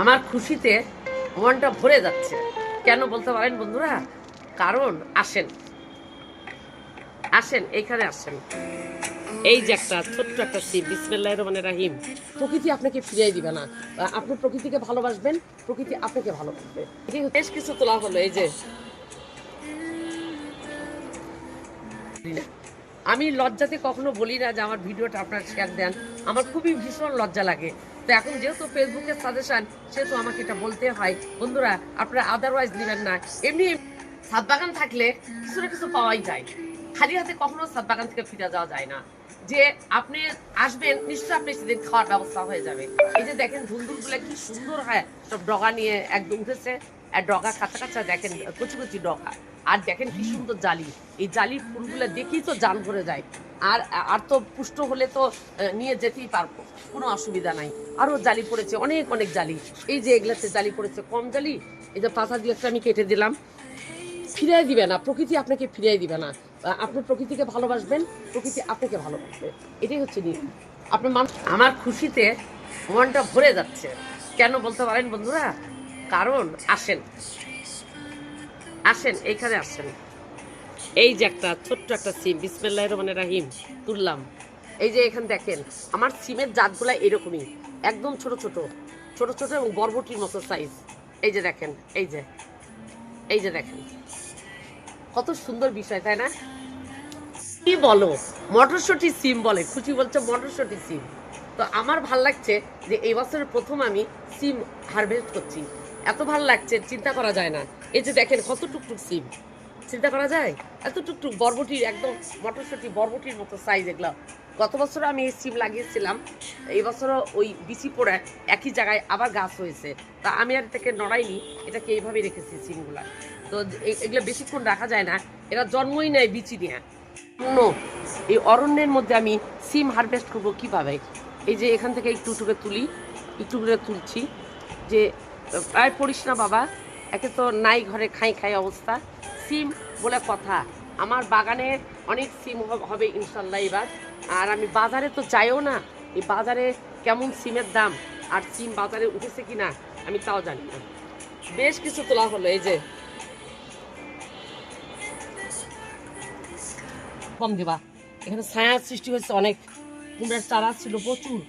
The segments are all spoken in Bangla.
আমার খুশিতে মনটা ভরে যাচ্ছে। কেন বলতে পারেন বন্ধুরা? কারণ আসেন। আসেন, এইখানে আসেন। এই যে একটা ছোট্ট একটা সিপ বিসমিল্লাহ রহমানের রাহিম। প্রকৃতি আপনাকে ফিরিয়ে দিবে না। আপনি প্রকৃতিকে ভালোবাসবেন, প্রকৃতি আপনাকে ভালোবাসবে। বেশ কিছু তোলা হলো, এই যে। আমি লজ্জাতে কখনো বলি না যে আমার ভিডিওটা আপনার শেয়ার দেন। আমার খুবই ভীষণ লজ্জা লাগে। তো এখন যেহেতু ফেসবুকের সাজেশন সেহেতু আমাকে এটা বলতে হয়। বন্ধুরা, আপনারা আদারওয়াইজ নেবেন না। এমনি ছাদ বাগান থাকলে কিছু না কিছু পাওয়াই যায়। খালি হাতে কখনো ছাদ বাগান থেকে ফিরে যাওয়া যায় না। যে আপনি আসবেন, নিশ্চয়ই আপনি সেদিন খাওয়ার ব্যবস্থা হয়ে যাবে। এই যে দেখেন ধুন্দুলগুলো কি সুন্দর হয়। সব ডগা নিয়ে একদম উঠেছে। আর ডগা কাঁচা কাঁচা, দেখেন, কচি কচি ডগা। আর দেখেন কি সুন্দর জালি। এই জালির ফুলগুলো দেখেই তো জান ভরে যায়। আর আর তো পুষ্ট হলে তো নিয়ে যেতেই পারব। কোনো অসুবিধা নাই। আরও জালি পড়েছে, অনেক অনেক জালি। এই যে এগুলাতে জালি পড়েছে, কম জালি, এই যে পাতা দিয়ে একটা আমি কেটে দিলাম। ফিরিয়ে দিবে না, প্রকৃতি আপনাকে ফিরিয়ে দিবে না। আপনি প্রকৃতিকে ভালোবাসবেন, প্রকৃতি আপনাকে ভালোবাসবে। এটাই হচ্ছে নিয়ম। আপনার মানুষ আমার খুশিতে মনটা ভরে যাচ্ছে। কেন বলতে পারেন বন্ধুরা? কারণ আসেন। আসেন, এইখানে আসেন। এই যে একটা ছোট্ট একটা সিম বিসমিল্লাহ রহমানের রাহিম, তুললাম। এই যে এখানে দেখেন, আমার সিমের জাতগুলো এরকমই, একদম ছোট ছোট ছোট ছোট এবং বরবটির মতো সাইজ এই যে দেখেন, এই যে এই যে দেখেন। কত সুন্দর বিষয়, তাই না? কি বলো মটরশুটি সিম বলে, খুশি বলছে মটরশুটি সিম। তো আমার ভালো লাগছে যে এই বছরের প্রথম আমি সিম হারভেস্ট করছি। এত ভালো লাগছে, চিন্তা করা যায় না। এই যে দেখেন, কত টুকটুক সিম। চিন্তা করা যায়? এত টুকটুক বরবটির, একদম মটরশুটি বরবটির মতো সাইজ এগুলো। গত বছর আমি এই সিম লাগিয়েছিলাম। এই বছরও ওই বিচি পড়ে একই জায়গায় আবার গাছ হয়েছে। তা আমি আর এটাকে নড়াইনি, এটাকে এইভাবেই রেখেছি সিমগুলা। তো এগুলো বেশিক্ষণ রাখা যায় না। এরা জন্মই নেয় বিচি নিয়ে নো এই অরণ্যের মধ্যে আমি সিম হারভেস্ট করব কীভাবে? এই যে এখান থেকে একটু টুকে তুলি, একটু করে তুলছি। যে, প্রায় পড়িস না বাবা। একে তো নাই ঘরে খাই খাই অবস্থা। সিম বলে কথা। আমার বাগানে অনেক সিম হব- ইনশাল্লাহ এবার। আর আমি বাজারে তো যাইও না। এই বাজারে কেমন সিমের দাম? আর সিম বাজারে উঠেছে কি না আমি তাও জানি না। বেশ কিছু তোলা হলো, এই যে। কম দেবা। এখানে ছায়ার সৃষ্টি হয়েছে অনেক। কুমড়ার চারা ছিল প্রচুর।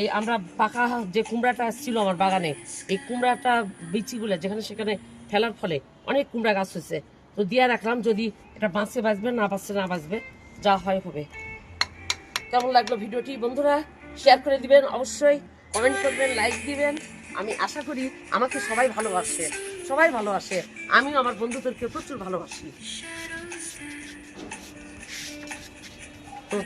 এই আমরা পাকা যে কুমড়াটা ছিল আমার বাগানে, এই কুমড়াটা বিচিগুলো যেখানে সেখানে ফেলার ফলে অনেক কুমড়া গাছ হয়েছে। তো দিয়ে রাখলাম, যদি এটা বাঁচে বাঁচবে, না বাঁচছে না বাঁচবে, যা হয় হবে। কেমন লাগল ভিডিওটি বন্ধুরা? শেয়ার করে দিবেন অবশ্যই কমেন্ট করবেন লাইক দিবেন। আমি আশা করি আমাকে সবাই ভালোবাসে সবাই ভালোবাসে। আমিও আমার বন্ধুদেরকে প্রচুর ভালোবাসি। তো